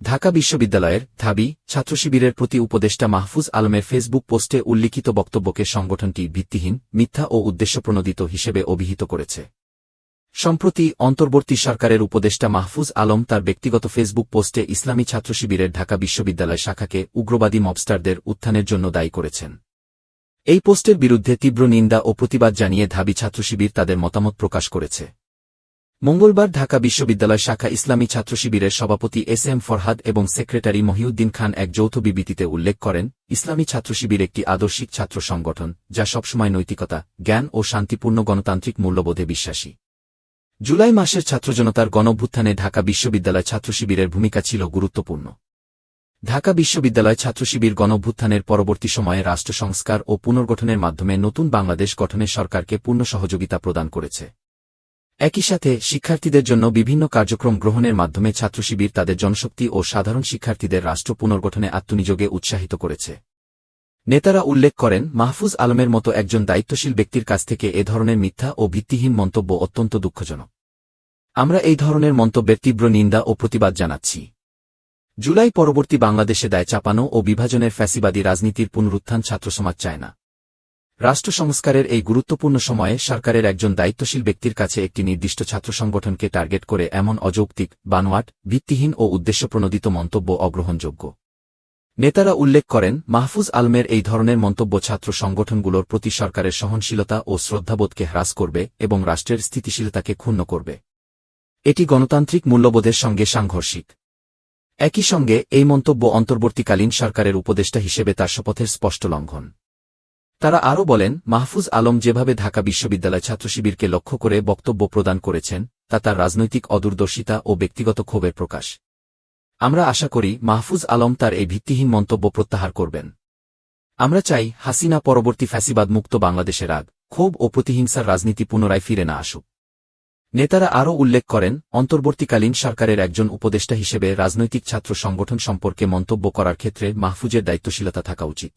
ঢাকা বিশ্ববিদ্যালয়ের ধাবি ছাত্রশিবিরের প্রতি উপদেষ্টা মাহফুজ আলমের ফেসবুক পোস্টে উল্লিখিত বক্তব্যকে সংগঠনটি ভিত্তিহীন, মিথ্যা ও উদ্দেশ্যপ্রণোদিত হিসেবে অভিহিত করেছে। সম্প্রতি অন্তর্বর্তী সরকারের উপদেষ্টা মাহফুজ আলম তার ব্যক্তিগত ফেসবুক পোস্টে ইসলামী ছাত্রশিবিরের ঢাকা বিশ্ববিদ্যালয় শাখাকে উগ্রবাদী মবস্টারদের উত্থানের জন্য দায়ী করেছেন। এই পোস্টের বিরুদ্ধে তীব্র নিন্দা ও প্রতিবাদ জানিয়ে ধাবি ছাত্রশিবির তাদের মতামত প্রকাশ করেছে। মঙ্গলবার ঢাকা বিশ্ববিদ্যালয় শাখা ইসলামী ছাত্র শিবিরের সভাপতি এস এম ফরহাদ এবং সেক্রেটারি মহিউদ্দিন খান এক যৌথ বিবৃতিতে উল্লেখ করেন, ইসলামী ছাত্র শিবির একটি আদর্শিক ছাত্র সংগঠন, যা সবসময় নৈতিকতা, জ্ঞান ও শান্তিপূর্ণ গণতান্ত্রিক মূল্যবোধে বিশ্বাসী। জুলাই মাসের ছাত্রজনতার গণভ্যুত্থানে ঢাকা বিশ্ববিদ্যালয় ছাত্র শিবিরের ভূমিকা ছিল গুরুত্বপূর্ণ। ঢাকা বিশ্ববিদ্যালয় ছাত্রশিবির গণভ্যুত্থানের পরবর্তী সময়ে রাষ্ট্র সংস্কার ও পুনর্গঠনের মাধ্যমে নতুন বাংলাদেশ গঠনে সরকারকে পূর্ণ সহযোগিতা প্রদান করেছে। একই সাথে, শিক্ষার্থীদের জন্য বিভিন্ন কার্যক্রম গ্রহণের মাধ্যমে ছাত্রশিবির তাদের জনশক্তি ও সাধারণ শিক্ষার্থীদের রাষ্ট্র পুনর্গঠনে আত্মনিযোগে উৎসাহিত করেছে। নেতারা উল্লেখ করেন, মাহফুজ আলমের মতো একজন দায়িত্বশীল ব্যক্তির কাছ থেকে এ ধরনের মিথ্যা ও ভিত্তিহীন মন্তব্য অত্যন্ত দুঃখজনক। আমরা এই ধরনের মন্তব্যের তীব্র নিন্দা ও প্রতিবাদ জানাচ্ছি। জুলাই পরবর্তী বাংলাদেশে দায় চাপানো ও বিভাজনের ফ্যাসিবাদী রাজনীতির পুনরুত্থান ছাত্রসমাজ চায় না। রাষ্ট্র সংস্কারের এই গুরুত্বপূর্ণ সময়ে সরকারের একজন দায়িত্বশীল ব্যক্তির কাছে একটি নির্দিষ্ট ছাত্র সংগঠনকে টার্গেট করে এমন অযৌক্তিক, বানোয়াট, ভিত্তিহীন ও উদ্দেশ্যপ্রণোদিত মন্তব্য অগ্রহণযোগ্য। নেতারা উল্লেখ করেন, মাহফুজ আলমের এই ধরনের মন্তব্য ছাত্র সংগঠনগুলোর প্রতি সরকারের সহনশীলতা ও শ্রদ্ধাবোধকে হ্রাস করবে এবং রাষ্ট্রের স্থিতিশীলতাকে ক্ষুণ্ণ করবে। এটি গণতান্ত্রিক মূল্যবোধের সঙ্গে সাংঘর্ষিক। একই সঙ্গে, এই মন্তব্য অন্তর্বর্তীকালীন সরকারের উপদেষ্টা হিসেবে তার শপথের স্পষ্ট লঙ্ঘন। তারা আরও বলেন, মাহফুজ আলম যেভাবে ঢাকা বিশ্ববিদ্যালয় ছাত্রশিবিরকে লক্ষ্য করে বক্তব্য প্রদান করেছেন, তা তার রাজনৈতিক অদূরদর্শিতা ও ব্যক্তিগত ক্ষোভের প্রকাশ। আমরা আশা করি মাহফুজ আলম তার এই ভিত্তিহীন মন্তব্য প্রত্যাহার করবেন। আমরা চাই হাসিনা পরবর্তী ফ্যাসিবাদ মুক্ত বাংলাদেশের আগ ক্ষোভ ও প্রতিহিংসার রাজনীতি পুনরায় ফিরে না আসুক। নেতারা আরও উল্লেখ করেন, অন্তর্বর্তীকালীন সরকারের একজন উপদেষ্টা হিসেবে রাজনৈতিক ছাত্র সংগঠন সম্পর্কে মন্তব্য করার ক্ষেত্রে মাহফুজের দায়িত্বশীলতা থাকা উচিত।